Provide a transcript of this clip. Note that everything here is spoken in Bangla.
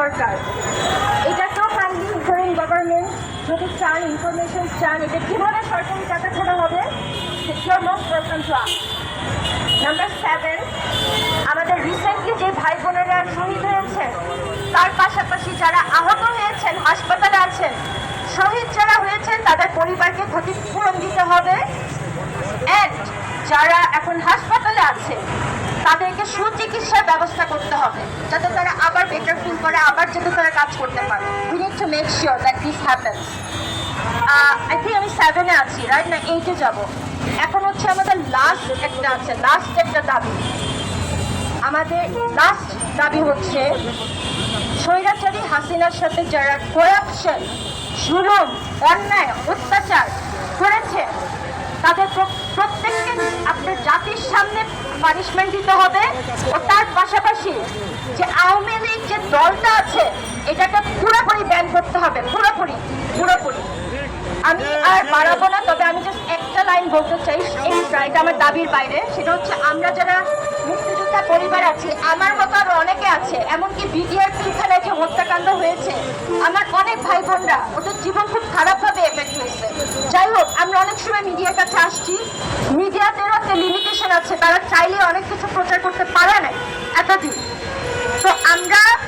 দরকার। এটা তো কাইন্ডলি ইন্টারিম গভর্নমেন্ট যদি চান ইনফরমেশন চান, এটা কীভাবে সরকারি টাকা ছাড়া হবে secure most problem number seven আমাদের রিসেন্টলি যে ভাই বোনেরা শহীদ হয়েছেন তার পাশাপাশি যারা আহত হয়েছেন, হাসপাতালে আছেন, শহীদ যারা হয়েছেন, তাদের পরিবারকে ক্ষতিপূরণ দিতে হবে। অ্যান্ড যারা এখন হাসপাতালে আছে, তাদেরকে সুচিকিৎসার ব্যবস্থা করতে হবে, যাতে তারা আবার বেটার ফিল করে আবার যাতে তারা কাজ করতে পারে। We need to make sure that this happens I think আমি সেভেনে আছি রাইট না এইটে যাব। এখন হচ্ছে আমাদের লাস্ট একটা আছে লাস্ট একটা দাবি। আমাদের লাস্ট দাবি হচ্ছে, স্বৈরাচারী হাসিনার সাথে যারা করাপশন জুলুম, অন্যায়, অত্যাচার করেছে, তাদের প্র- প্রত্যেককে আপনার জাতির সামনে পানিশমেন্ট দিতে হবে। ও তার পাশাপাশি যে আওয়ামী দলটা আছে এটাকে পুরোপুরি ব্যান করতে হবে পুরোপুরি পুরোপুরি। আমি আর বাড়াবো না তবে আমি জাস্ট একটা লাইন বলতে চাই এক্সট্রা এটা আমার দাবির বাইরে সেটা হচ্ছে আমরা যারা মুক্তিযোদ্ধা পরিবার আছি আমার মতো আরও অনেকে আছে এমনকি বিডিআর পিলখানায় যে হত্যাকাণ্ড হয়েছে আমার অনেক ভাই বোনরা ওদের জীবন খুব খারাপভাবে এফেক্ট হয়েছে। যাই হোক আমরা অনেক সময় মিডিয়ার কাছে আসছি মিডিয়াতেরও একটা লিমিটেশন আছে তারা চাইলে অনেক